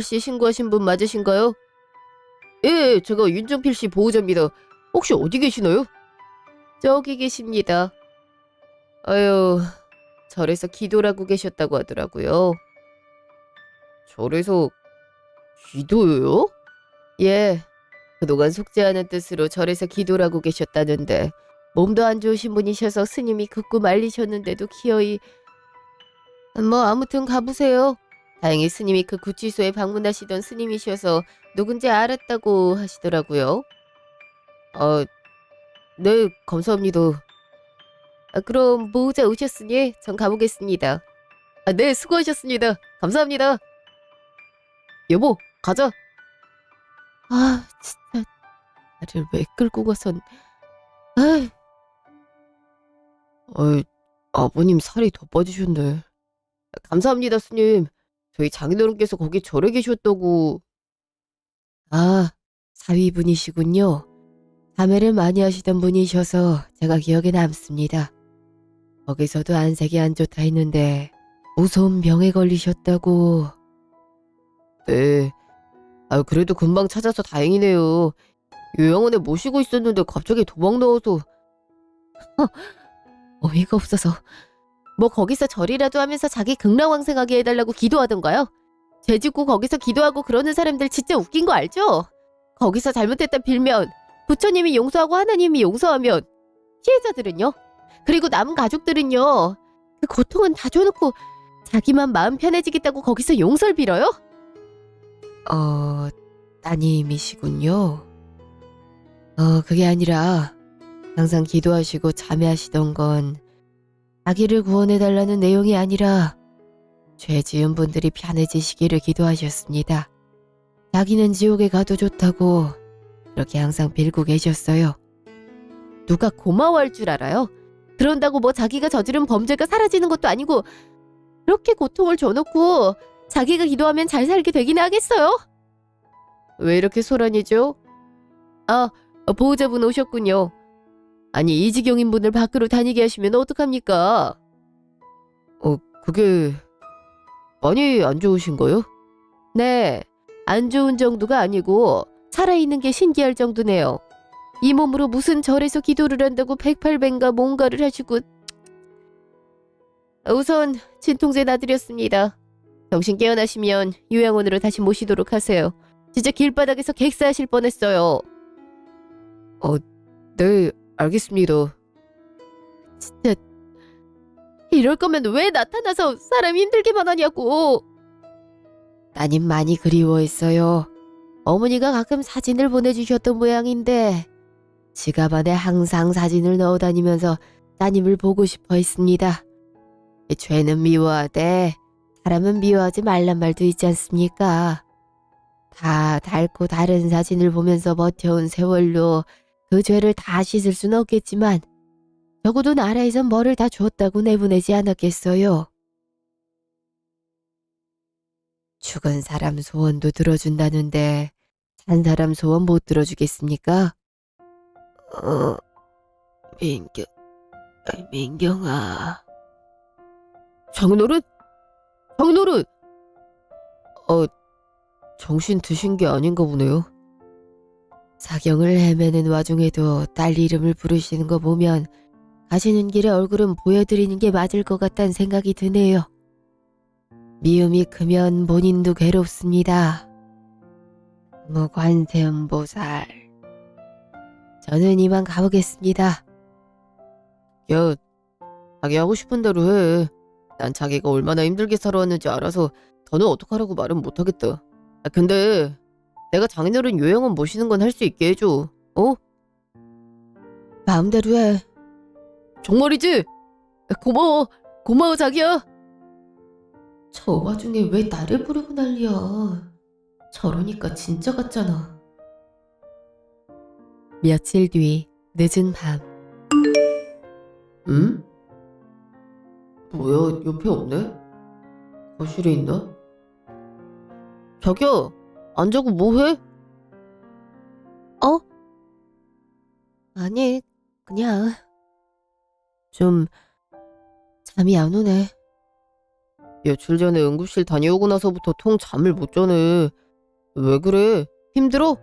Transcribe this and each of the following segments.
씨 신고하신 분 맞으신가요? 예, 제가 윤정필 씨 보호자입니다. 혹시 어디 계시나요? 저기 계십니다. 아유, 절에서 기도를 하고 계셨다고 하더라고요. 절에서 기도요? 예, 그동안 속죄하는 뜻으로 절에서 기도를 하고 계셨다는데 몸도 안 좋으신 분이셔서 스님이 극구 말리셨는데도 기어이 뭐 아무튼 가보세요. 다행히 스님이 그 구치소에 방문하시던 스님이셔서 누군지 알았다고 하시더라고요. 아, 네, 감사합니다. 아, 그럼 보호자 오셨으니 전 가보겠습니다. 아, 네, 수고하셨습니다. 감사합니다. 여보, 가자. 아, 진짜 나를 왜 끌고 가선? 아이, 어이, 아버님 살이 더 빠지셨네. 감사합니다, 스님. 저희 장인어른께서 거기 절에 계셨다고. 아, 사위분이시군요. 자매를 많이 하시던 분이셔서 제가 기억에 남습니다. 거기서도 안색이 안 좋다 했는데 무서운 병에 걸리셨다고. 네. 아, 그래도 금방 찾아서 다행이네요. 요양원에 모시고 있었는데 갑자기 도망 나와서 어이가 없어서 뭐 거기서 절이라도 하면서 자기 극락왕생하게 해달라고 기도하던가요? 죄 짓고 거기서 기도하고 그러는 사람들 진짜 웃긴 거 알죠? 거기서 잘못했다 빌면 부처님이 용서하고 하나님이 용서하면 피해자들은요? 그리고 남은 가족들은요? 그 고통은 다 줘놓고 자기만 마음 편해지겠다고 거기서 용서를 빌어요? 어, 따님이시군요. 어, 그게 아니라 항상 기도하시고 자매하시던 건 자기를 구원해달라는 내용이 아니라 죄 지은 분들이 편해지시기를 기도하셨습니다. 자기는 지옥에 가도 좋다고 그렇게 항상 빌고 계셨어요. 누가 고마워할 줄 알아요? 그런다고 뭐 자기가 저지른 범죄가 사라지는 것도 아니고 그렇게 고통을 줘놓고 자기가 기도하면 잘 살게 되긴 하겠어요? 왜 이렇게 소란이죠? 아, 보호자분 오셨군요. 아니 이 지경인 분을 밖으로 다니게 하시면 어떡합니까? 어, 그게 많이 안 좋으신 거요? 네, 안 좋은 정도가 아니고 살아있는 게 신기할 정도네요. 이 몸으로 무슨 절에서 기도를 한다고 108배인가 뭔가를 하시고 우선 진통제 놔드렸습니다. 정신 깨어나시면 요양원으로 다시 모시도록 하세요. 진짜 길바닥에서 객사하실 뻔했어요. 어, 네, 알겠습니다. 진짜 이럴 거면 왜 나타나서 사람 힘들게만 하냐고. 따님 많이 그리워했어요. 어머니가 가끔 사진을 보내주셨던 모양인데 지갑 안에 항상 사진을 넣어 다니면서 따님을 보고 싶어 했습니다. 죄는 미워하되 사람은 미워하지 말란 말도 있지 않습니까? 다 닳고 다른 사진을 보면서 버텨온 세월로 그 죄를 다 씻을 순 없겠지만 적어도 나라에선 뭐를 다 줬다고 내보내지 않았겠어요. 죽은 사람 소원도 들어준다는데 산 사람 소원 못 들어주겠습니까? 어, 민경, 민경아. 장노릇? 장노릇! 어, 정신 드신 게 아닌가 보네요. 사경을 헤매는 와중에도 딸 이름을 부르시는 거 보면 가시는 길에 얼굴은 보여드리는 게 맞을 것 같다는 생각이 드네요. 미움이 크면 본인도 괴롭습니다. 무관세음보살. 저는 이만 가보겠습니다. 야, 자기 하고 싶은 대로 해. 난 자기가 얼마나 힘들게 살아왔는지 알아서 더는 어떡하라고 말은 못하겠다. 아, 근데 내가 장인어른 요양원 모시는 건 할 수 있게 해줘. 어? 마음대로 해. 정말이지? 고마워. 고마워 자기야. 저 와중에 왜 나를 부르고 난리야. 저러니까 진짜 같잖아. 며칠 뒤 늦은 밤. 응? 뭐야 옆에 없네? 거실에 있나? 자기야 안 자고 뭐해? 어? 아니 그냥 좀 잠이 안 오네. 며칠 전에 응급실 다녀오고 나서부터 통 잠을 못 자네. 왜 그래? 힘들어?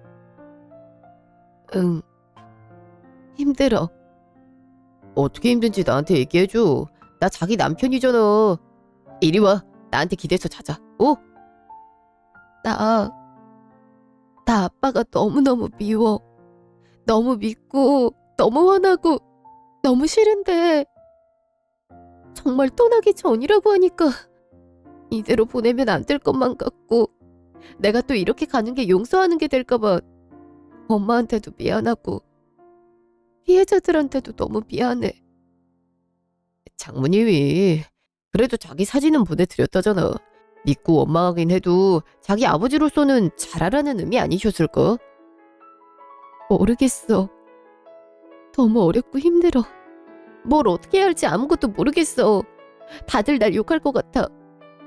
응. 힘들어. 어떻게 힘든지 나한테 얘기해줘. 나 자기 남편이잖아. 이리 와. 나한테 기대서 자자. 어? 나, 나 아빠가 너무너무 미워. 너무 믿고, 너무 화나고, 너무 싫은데, 정말 떠나기 전이라고 하니까, 이대로 보내면 안 될 것만 같고, 내가 또 이렇게 가는 게 용서하는 게 될까봐, 엄마한테도 미안하고, 피해자들한테도 너무 미안해. 장모님이, 그래도 자기 사진은 보내드렸다잖아. 믿고 원망하긴 해도 자기 아버지로서는 잘하라는 의미 아니셨을까? 모르겠어. 너무 어렵고 힘들어. 뭘 어떻게 해야 할지 아무것도 모르겠어. 다들 날 욕할 것 같아.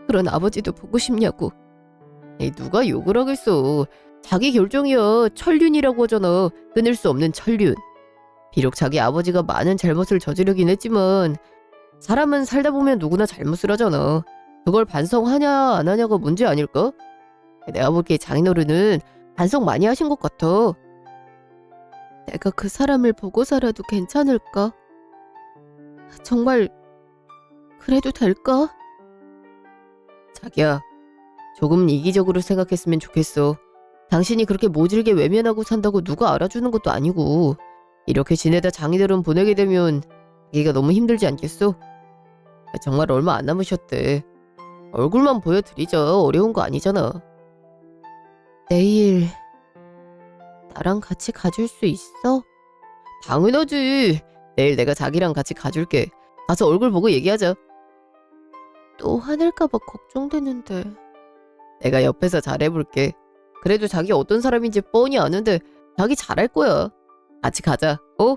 그런 아버지도 보고 싶냐고. 누가 욕을 하겠어. 자기 결정이야. 천륜이라고 하잖아. 끊을 수 없는 천륜. 비록 자기 아버지가 많은 잘못을 저지르긴 했지만 사람은 살다 보면 누구나 잘못을 하잖아. 그걸 반성하냐 안 하냐가 문제 아닐까? 내가 보기에 장인어른은 반성 많이 하신 것 같아. 내가 그 사람을 보고 살아도 괜찮을까? 정말 그래도 될까? 자기야, 조금 이기적으로 생각했으면 좋겠어. 당신이 그렇게 모질게 외면하고 산다고 누가 알아주는 것도 아니고 이렇게 지내다 장인어른 보내게 되면 자기가 너무 힘들지 않겠어? 정말 얼마 안 남으셨대. 얼굴만 보여드리죠. 어려운 거 아니잖아. 내일 나랑 같이 가줄 수 있어? 당연하지. 내일 내가 자기랑 같이 가줄게. 가서 얼굴 보고 얘기하자. 또 화낼까봐 걱정되는데. 내가 옆에서 잘해볼게. 그래도 자기 어떤 사람인지 뻔히 아는데 자기 잘할 거야. 같이 가자. 어?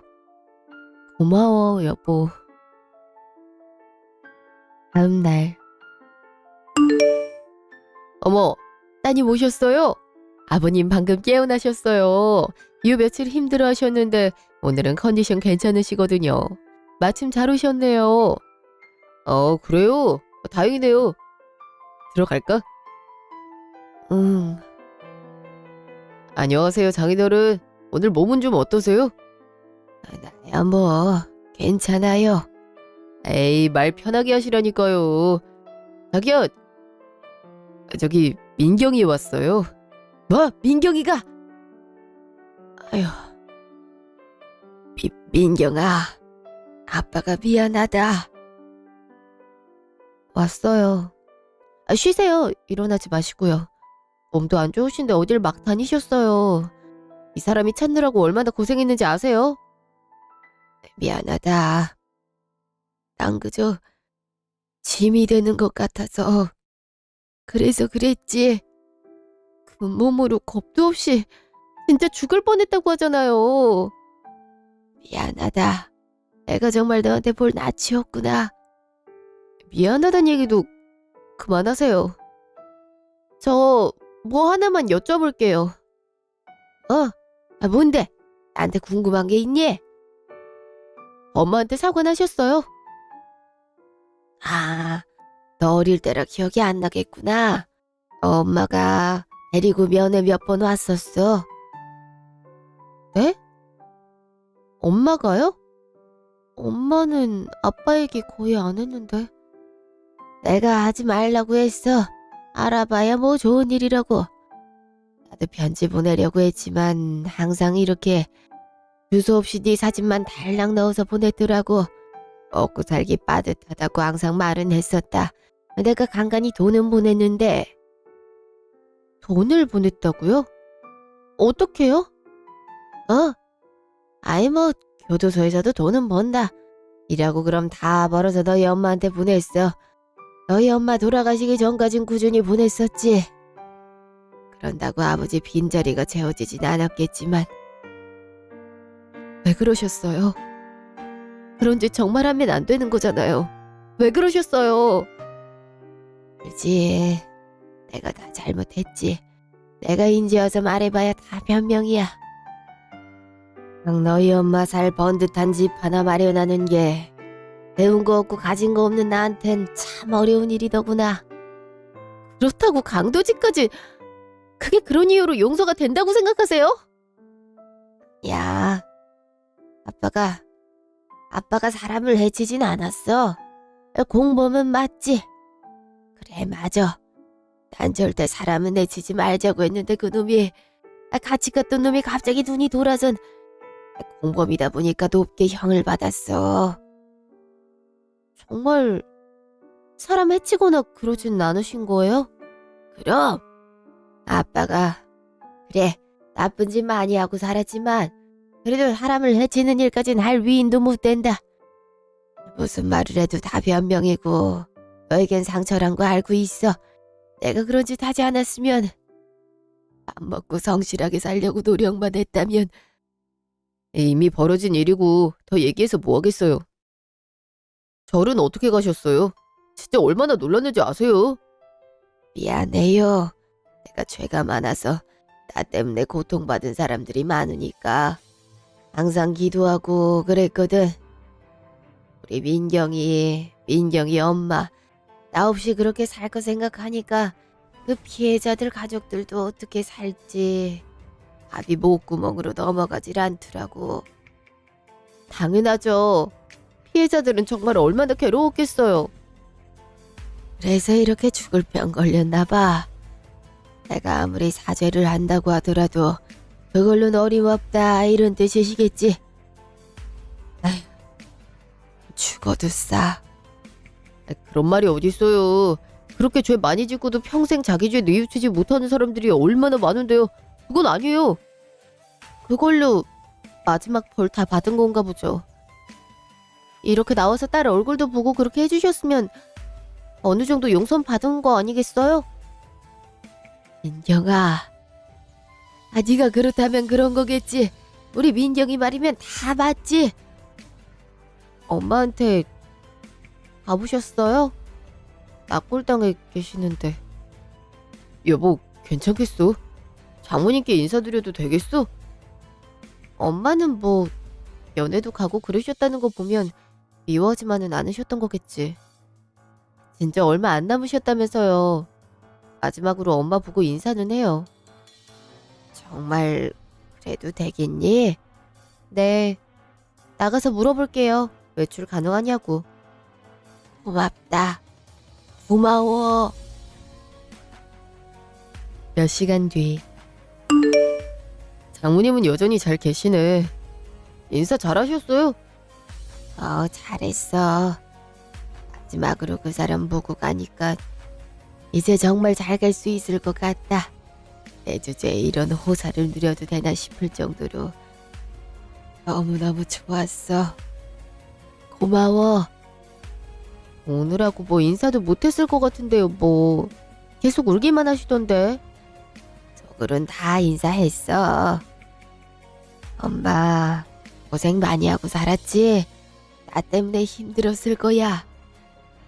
고마워, 여보. 다음 날. 어머, 따님 오셨어요? 아버님 방금 깨어나셨어요. 요 며칠 힘들어 하셨는데 오늘은 컨디션 괜찮으시거든요. 마침 잘 오셨네요. 어, 그래요? 다행이네요. 들어갈까? 응. 안녕하세요, 장인어른. 오늘 몸은 좀 어떠세요? 나야 뭐, 괜찮아요. 에이, 말 편하게 하시라니까요. 자기야, 저기 민경이 왔어요. 뭐? 민경이가? 아휴, 미, 민경아, 아빠가 미안하다. 왔어요. 아, 쉬세요. 일어나지 마시고요. 몸도 안 좋으신데 어딜 막 다니셨어요. 이 사람이 찾느라고 얼마나 고생했는지 아세요? 미안하다. 난 그저 짐이 되는 것 같아서 그래서 그랬지. 그 몸으로 겁도 없이 진짜 죽을 뻔했다고 하잖아요. 미안하다. 내가 정말 너한테 볼 낯이었구나. 미안하단 얘기도 그만하세요. 저 뭐 하나만 여쭤볼게요. 어, 아, 뭔데? 나한테 궁금한 게 있니? 엄마한테 사과하셨어요? 아, 너 어릴 때라 기억이 안 나겠구나. 엄마가 데리고 면회 몇 번 왔었어. 네? 엄마가요? 엄마는 아빠 얘기 거의 안 했는데. 내가 하지 말라고 했어. 알아봐야 뭐 좋은 일이라고. 나도 편지 보내려고 했지만 항상 이렇게 주소 없이 네 사진만 달랑 넣어서 보냈더라고. 먹고 살기 빠듯하다고 항상 말은 했었다. 내가 간간히 돈은 보냈는데. 돈을 보냈다고요? 어떻게요? 어? 아이 뭐 교도소에서도 돈은 번다. 이라고 그럼 다 벌어서 너희 엄마한테 보냈어. 너희 엄마 돌아가시기 전까진 꾸준히 보냈었지. 그런다고 아버지 빈자리가 채워지진 않았겠지만. 왜 그러셨어요? 그런 짓 정말 하면 안 되는 거잖아요. 왜 그러셨어요? 그지. 내가 다 잘못했지. 내가 인지어서 말해봐야 다 변명이야. 그냥 너희 엄마 살 번듯한 집 하나 마련하는 게 배운 거 없고 가진 거 없는 나한텐 참 어려운 일이더구나. 그렇다고 강도질까지 그게 그런 이유로 용서가 된다고 생각하세요? 야, 아빠가 아빠가 사람을 해치진 않았어. 공범은 맞지. 그래 맞아. 난 절대 사람은 해치지 말자고 했는데 그 놈이 아, 같이 갔던 놈이 갑자기 눈이 돌아선 공범이다 보니까 높게 형을 받았어. 정말 사람 해치거나 그러진 않으신 거예요? 그럼 아빠가 그래 나쁜 짓 많이 하고 살았지만 그래도 사람을 해치는 일까진 할 위인도 못 된다. 무슨 말을 해도 다 변명이고 너에겐 상처란 거 알고 있어. 내가 그런 짓 하지 않았으면 밥 먹고 성실하게 살려고 노력만 했다면 이미 벌어진 일이고 더 얘기해서 뭐 하겠어요. 절은 어떻게 가셨어요? 진짜 얼마나 놀랐는지 아세요? 미안해요. 내가 죄가 많아서 나 때문에 고통받은 사람들이 많으니까 항상 기도하고 그랬거든. 우리 민경이, 민경이 엄마 나 없이 그렇게 살 거 생각하니까 그 피해자들 가족들도 어떻게 살지 밥이 목구멍으로 넘어가질 않더라고. 당연하죠. 피해자들은 정말 얼마나 괴로웠겠어요. 그래서 이렇게 죽을 병 걸렸나 봐. 내가 아무리 사죄를 한다고 하더라도 그걸로는 어림없다 이런 뜻이시겠지. 에휴, 죽어도 싸. 그런 말이 어딨어요. 그렇게 죄 많이 짓고도 평생 자기 죄 뉘우치지 못하는 사람들이 얼마나 많은데요. 그건 아니에요. 그걸로 마지막 벌 다 받은 건가 보죠. 이렇게 나와서 딸 얼굴도 보고 그렇게 해주셨으면 어느 정도 용선 받은 거 아니겠어요? 민경아, 아 네가 그렇다면 그런 거겠지. 우리 민경이 말이면 다 맞지. 엄마한테 가보셨어요? 낙골당에 계시는데. 여보, 괜찮겠어? 장모님께 인사드려도 되겠어? 엄마는 뭐 연애도 가고 그러셨다는 거 보면 미워하지만은 않으셨던 거겠지. 진짜 얼마 안 남으셨다면서요. 마지막으로 엄마 보고 인사는 해요. 정말 그래도 되겠니? 네. 나가서 물어볼게요. 외출 가능하냐고. 고맙다. 고마워. 몇 시간 뒤. 장모님은 여전히 잘 계시네. 인사 잘하셨어요? 어, 잘했어. 마지막으로 그 사람 보고 가니까 이제 정말 잘 갈 수 있을 것 같다. 내 주제에 이런 호사를 누려도 되나 싶을 정도로 너무너무 좋았어. 고마워. 오늘하고 뭐 인사도 못했을 것 같은데요, 뭐. 계속 울기만 하시던데. 속으론 다 인사했어. 엄마, 고생 많이 하고 살았지? 나 때문에 힘들었을 거야.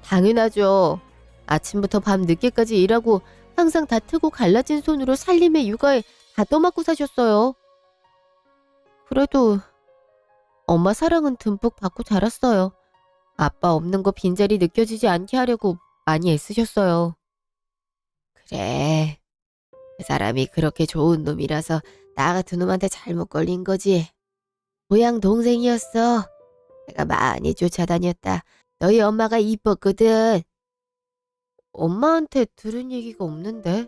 당연하죠. 아침부터 밤 늦게까지 일하고 항상 다트고 갈라진 손으로 살림의 육아에 다 떠맡고 사셨어요. 그래도 엄마 사랑은 듬뿍 받고 자랐어요. 아빠 없는 거 빈자리 느껴지지 않게 하려고 많이 애쓰셨어요. 그래. 그 사람이 그렇게 좋은 놈이라서 나 같은 놈한테 잘못 걸린 거지. 고향 동생이었어. 내가 많이 쫓아다녔다. 너희 엄마가 이뻤거든. 엄마한테 들은 얘기가 없는데.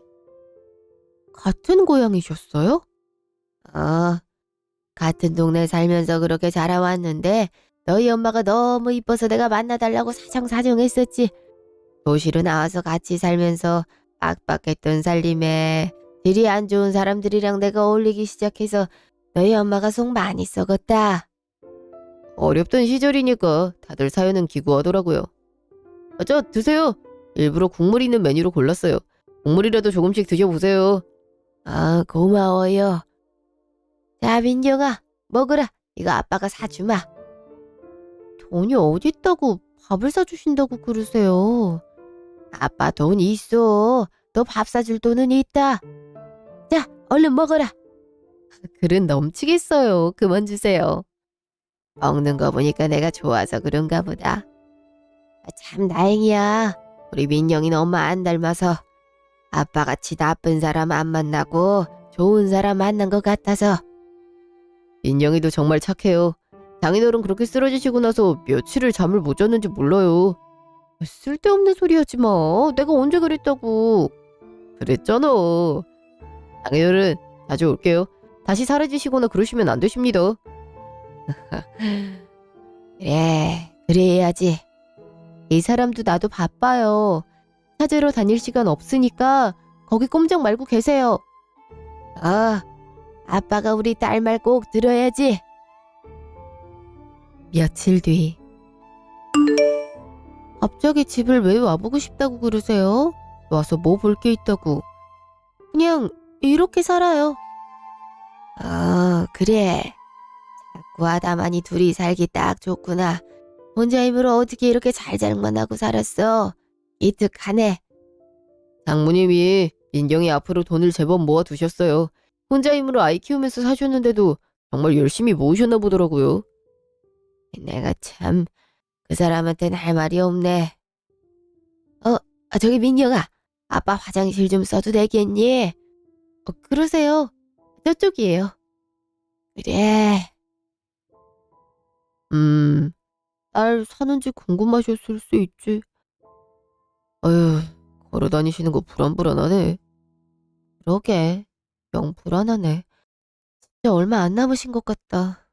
같은 고향이셨어요? 어. 같은 동네 살면서 그렇게 자라왔는데 너희 엄마가 너무 이뻐서 내가 만나달라고 사정사정했었지. 도시로 나와서 같이 살면서 빡빡했던 살림에 질이 안 좋은 사람들이랑 내가 어울리기 시작해서 너희 엄마가 속 많이 썩었다. 어렵던 시절이니까 다들 사연은 기구하더라고요. 아, 저 드세요. 일부러 국물 있는 메뉴로 골랐어요. 국물이라도 조금씩 드셔보세요. 아, 고마워요. 자, 민경아, 먹으라. 이거 아빠가 사주마. 돈이 어디 있다고 밥을 사주신다고 그러세요. 아빠 돈 있어. 너 밥 사줄 돈은 있다. 자, 얼른 먹어라. 그릇 넘치겠어요. 그만 주세요. 먹는 거 보니까 내가 좋아서 그런가 보다. 아, 참 다행이야. 우리 민영이 너무 안 닮아서 아빠같이 나쁜 사람 안 만나고 좋은 사람 만난 것 같아서. 민영이도 정말 착해요. 장인어른 그렇게 쓰러지시고 나서 며칠을 잠을 못 잤는지 몰라요. 쓸데없는 소리 하지 마. 내가 언제 그랬다고. 그랬잖아. 장인어른 자주 올게요. 다시 사라지시거나 그러시면 안 되십니다. 그래, 그래야지. 이 사람도 나도 바빠요. 찾으러 다닐 시간 없으니까 거기 꼼짝 말고 계세요. 아, 아빠가 우리 딸 말 꼭 들어야지. 며칠 뒤. 갑자기 집을 왜 와보고 싶다고 그러세요? 와서 뭐 볼 게 있다고. 그냥 이렇게 살아요. 아, 그래. 자꾸 하다만이 둘이 살기 딱 좋구나. 혼자 힘으로 어떻게 이렇게 잘잘만하고 살았어? 이특하네. 장모님이 민경이 앞으로 돈을 제법 모아 두셨어요. 혼자 힘으로 아이 키우면서 사셨는데도 정말 열심히 모으셨나 보더라고요. 내가 참 그 사람한테는 할 말이 없네. 어, 아, 저기 민경아, 아빠 화장실 좀 써도 되겠니? 어, 그러세요. 저쪽이에요. 그래. 음, 딸 사는지 궁금하셨을 수 있지. 어휴, 걸어 다니시는 거 불안불안하네. 그러게, 영 불안하네. 진짜 얼마 안 남으신 것 같다.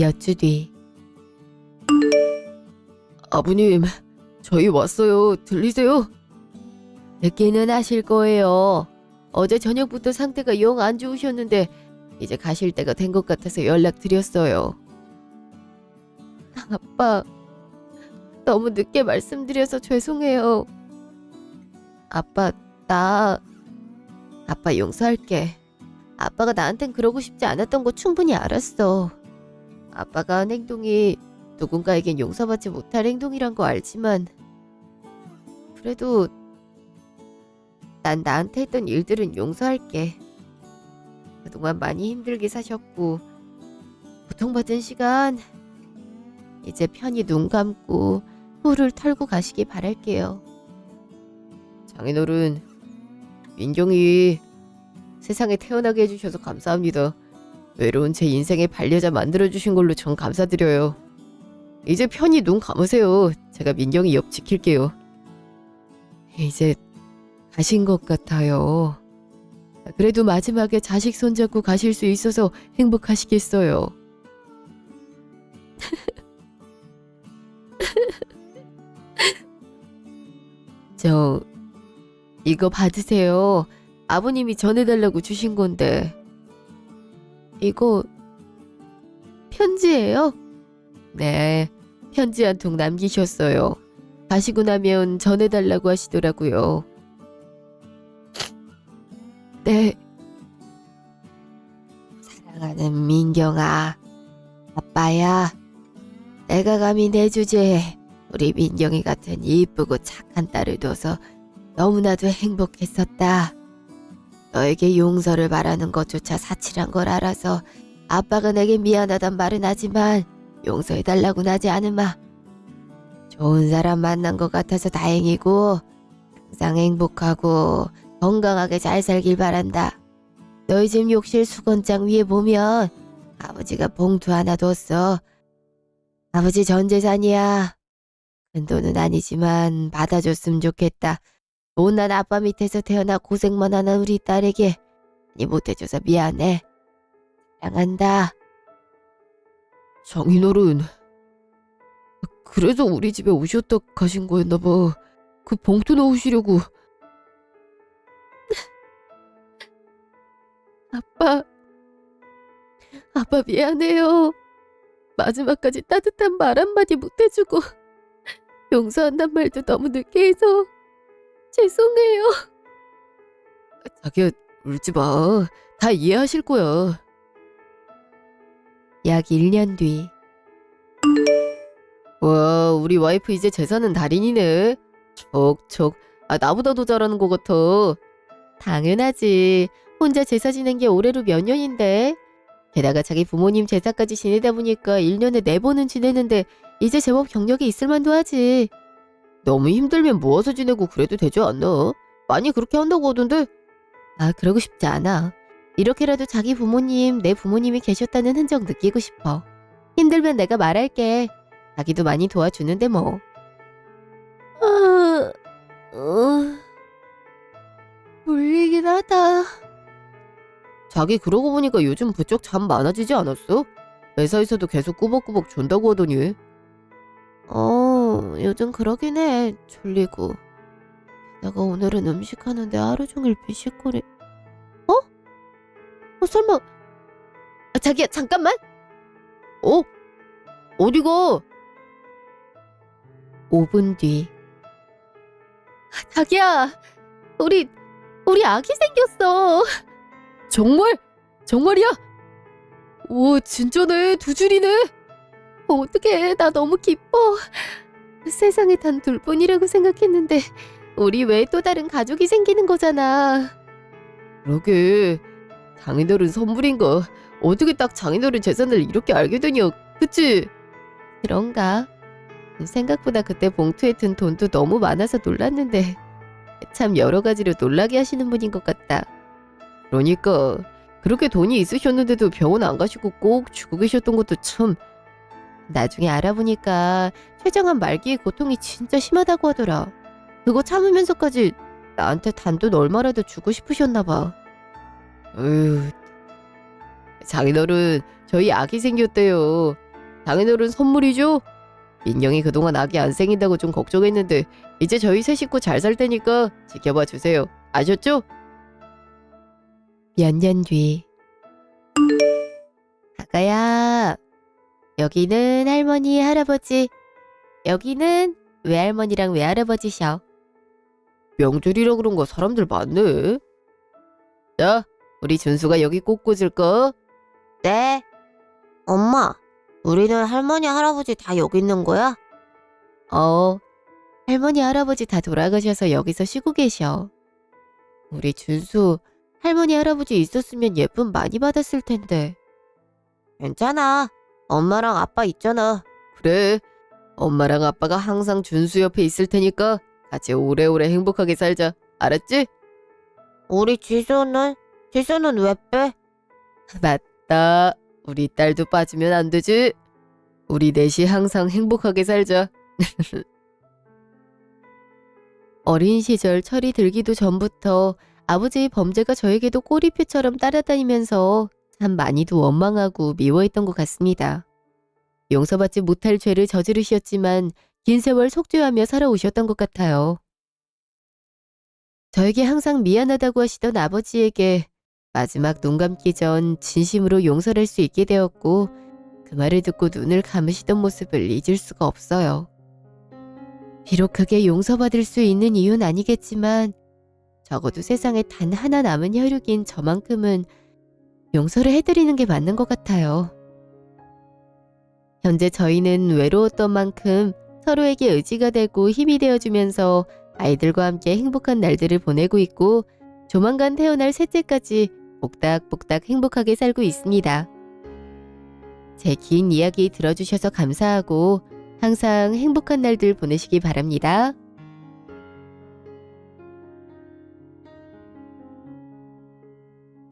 몇 주 뒤. 아버님, 저희 왔어요. 들리세요? 듣기는 하실 거예요. 어제 저녁부터 상태가 영 안 좋으셨는데 이제 가실 때가 된 것 같아서 연락드렸어요. 아빠, 너무 늦게 말씀드려서 죄송해요. 아빠, 나 아빠 용서할게. 아빠가 나한텐 그러고 싶지 않았던 거 충분히 알았어. 아빠가 한 행동이 누군가에겐 용서받지 못할 행동이란 거 알지만 그래도 난 나한테 했던 일들은 용서할게. 그동안 많이 힘들게 사셨고 고통받은 시간 이제 편히 눈 감고 후를 털고 가시기 바랄게요. 장인어른, 민경이 세상에 태어나게 해주셔서 감사합니다. 외로운 제 인생의 반려자 만들어주신 걸로 전 감사드려요. 이제 편히 눈 감으세요. 제가 민경이 옆 지킬게요. 이제 가신 것 같아요. 그래도 마지막에 자식 손잡고 가실 수 있어서 행복하시겠어요. 저 이거 받으세요. 아버님이 전해달라고 주신 건데. 이거 편지예요? 네, 편지 한 통 남기셨어요. 가시고 나면 전해달라고 하시더라고요. 네. 사랑하는 민경아, 아빠야. 내가 감히 내 주제에 우리 민경이 같은 이쁘고 착한 딸을 둬서 너무나도 행복했었다. 너에게 용서를 바라는 것조차 사치란 걸 알아서 아빠가 내게 미안하단 말은 하지만 용서해달라고는 하지 않으마. 좋은 사람 만난 것 같아서 다행이고 항상 행복하고 건강하게 잘 살길 바란다. 너희 집 욕실 수건장 위에 보면 아버지가 봉투 하나 뒀어. 아버지 전 재산이야. 큰 돈은 아니지만 받아줬으면 좋겠다. 못난 아빠 밑에서 태어나 고생만 하는 우리 딸에게 니 못해줘서 미안해. 사랑한다. 장인어른, 그래서 우리 집에 오셨다 가신 거였나 봐. 그 봉투 넣으시려고. 아빠, 아빠 미안해요. 마지막까지 따뜻한 말 한마디 못해주고 용서한단 말도 너무 늦게 해서 죄송해요. 자기야 울지 마. 다 이해하실 거야. 약 1년 뒤. 와, 우리 와이프 이제 재산은 달인이네. 척척. 아, 나보다도 잘하는 것 같아. 당연하지. 혼자 제사 지낸 게 올해로 몇 년인데. 게다가 자기 부모님 제사까지 지내다 보니까 1년에 4번은 지내는데 이제 제법 경력이 있을 만도 하지. 너무 힘들면 모아서 지내고 그래도 되지 않나? 많이 그렇게 한다고 하던데. 아, 그러고 싶지 않아. 이렇게라도 자기 부모님, 내 부모님이 계셨다는 흔적 느끼고 싶어. 힘들면 내가 말할게. 자기도 많이 도와주는데 뭐. 아, 어, 울리긴 하다. 자기 그러고 보니까 요즘 부쩍 잠 많아지지 않았어? 회사에서도 계속 꾸벅꾸벅 존다고 하더니. 어, 요즘 그러긴 해. 졸리고. 내가 오늘은 음식 하는데 하루 종일 비식거리. 어? 어, 설마. 아, 자기야, 잠깐만. 어? 어디가? 5분 뒤. 아, 자기야, 우리, 우리 아기 생겼어. 정말? 정말이야? 오, 진짜네. 두 줄이네. 어떡해. 나 너무 기뻐. 세상에 단 둘뿐이라고 생각했는데, 우리 외에 또 다른 가족이 생기는 거잖아. 그러게. 장인어른 선물인가? 어떻게 딱 장인어른 재산을 이렇게 알게 되냐? 그치? 그런가? 생각보다 그때 봉투에 든 돈도 너무 많아서 놀랐는데, 참 여러 가지로 놀라게 하시는 분인 것 같다. 그러니까 그렇게 돈이 있으셨는데도 병원 안 가시고 꼭 죽고 계셨던 것도 참 나중에 알아보니까 췌장암 말기의 고통이 진짜 심하다고 하더라. 그거 참으면서까지 나한테 단돈 얼마라도 주고 싶으셨나 봐. 에휴, 장인어른 저희 아기 생겼대요. 장인어른 선물이죠? 민영이 그동안 아기 안 생긴다고 좀 걱정했는데 이제 저희 세 식구 잘 살 테니까 지켜봐 주세요. 아셨죠? 몇 년 뒤. 아가야, 여기는 할머니, 할아버지. 여기는 외할머니랑 외할아버지셔. 명절이라 그런가 사람들 많네. 자, 우리 준수가 여기 꼭 꽂을까? 네. 엄마, 우리는 할머니, 할아버지 다 여기 있는 거야? 어, 할머니, 할아버지 다 돌아가셔서 여기서 쉬고 계셔. 우리 준수, 할머니, 할아버지 있었으면 예쁨 많이 받았을 텐데. 괜찮아. 엄마랑 아빠 있잖아. 그래. 엄마랑 아빠가 항상 준수 옆에 있을 테니까 같이 오래오래 행복하게 살자. 알았지? 우리 지수는? 지수는 왜 빼? 맞다. 우리 딸도 빠지면 안 되지. 우리 넷이 항상 행복하게 살자. 어린 시절 철이 들기도 전부터 아버지의 범죄가 저에게도 꼬리표처럼 따라다니면서 참 많이도 원망하고 미워했던 것 같습니다. 용서받지 못할 죄를 저지르셨지만 긴 세월 속죄하며 살아오셨던 것 같아요. 저에게 항상 미안하다고 하시던 아버지에게 마지막 눈 감기 전 진심으로 용서할 수 있게 되었고 그 말을 듣고 눈을 감으시던 모습을 잊을 수가 없어요. 비록 그게 용서받을 수 있는 이유는 아니겠지만 적어도 세상에 단 하나 남은 혈육인 저만큼은 용서를 해드리는 게 맞는 것 같아요. 현재 저희는 외로웠던 만큼 서로에게 의지가 되고 힘이 되어주면서 아이들과 함께 행복한 날들을 보내고 있고 조만간 태어날 셋째까지 복닥복닥 행복하게 살고 있습니다. 제 긴 이야기 들어주셔서 감사하고 항상 행복한 날들 보내시기 바랍니다.